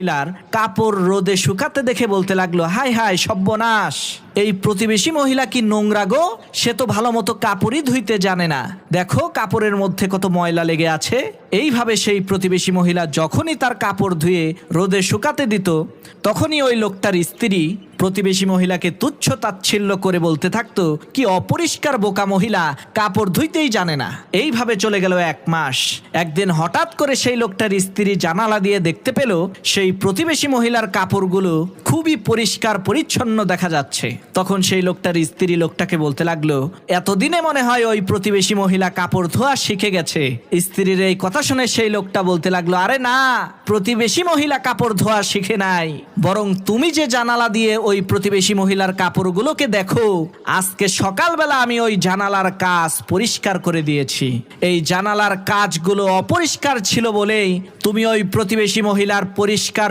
মহিলার কাপড় রোদে শুকাতে দেখে বলতে লাগল হাই হাই সব্যনাশ! এই প্রতিবেশী মহিলা কি নোংরা গো? সে তো ভালো মতো কাপড়ই ধুইতে জানে না। দেখো কাপড়ের মধ্যে কত ময়লা লেগে আছে। এইভাবে সেই প্রতিবেশী মহিলা যখনই তার কাপড় ধুয়ে রোদে শুকাতে দিত, তখনই ওই লোকটার স্ত্রী প্রতিবেশী মহিলাকে তুচ্ছ তাচ্ছিল্য করে বলতে থাকতো, কি অপরিষ্কার বোকা মহিলা, কাপড় ধুইতেই জানে না। এইভাবে চলে গেল এক মাস। একদিন হঠাৎ করে সেই লোকটার স্ত্রী জানালা দিয়ে দেখতে পেল, সেই প্রতিবেশী মহিলার কাপড়গুলো খুবই পরিষ্কার পরিচ্ছন্ন দেখা যাচ্ছে। তখন সেই লোকটার স্ত্রী লোকটাকে বলতে লাগল, এতদিনে মনে হয় ওই প্রতিবেশী মহিলা কাপড় ধোয়া শিখে গেছে। স্ত্রীর এই কথা শুনে সেই লোকটা বলতে লাগল, আরে না, প্রতিবেশী মহিলা কাপড় ধোয়া শিখে নাই। বরং তুমি যে জানালা দিয়ে ওই প্রতিবেশী মহিলার কাপড়গুলোকে দেখো। আজকে সকালবেলা আমি ওই জানালার কাজ পরিষ্কার করে দিয়েছি। এই জানালার কাজগুলো অপরিষ্কার ছিল বলেই তুমি ওই প্রতিবেশী মহিলার পরিষ্কার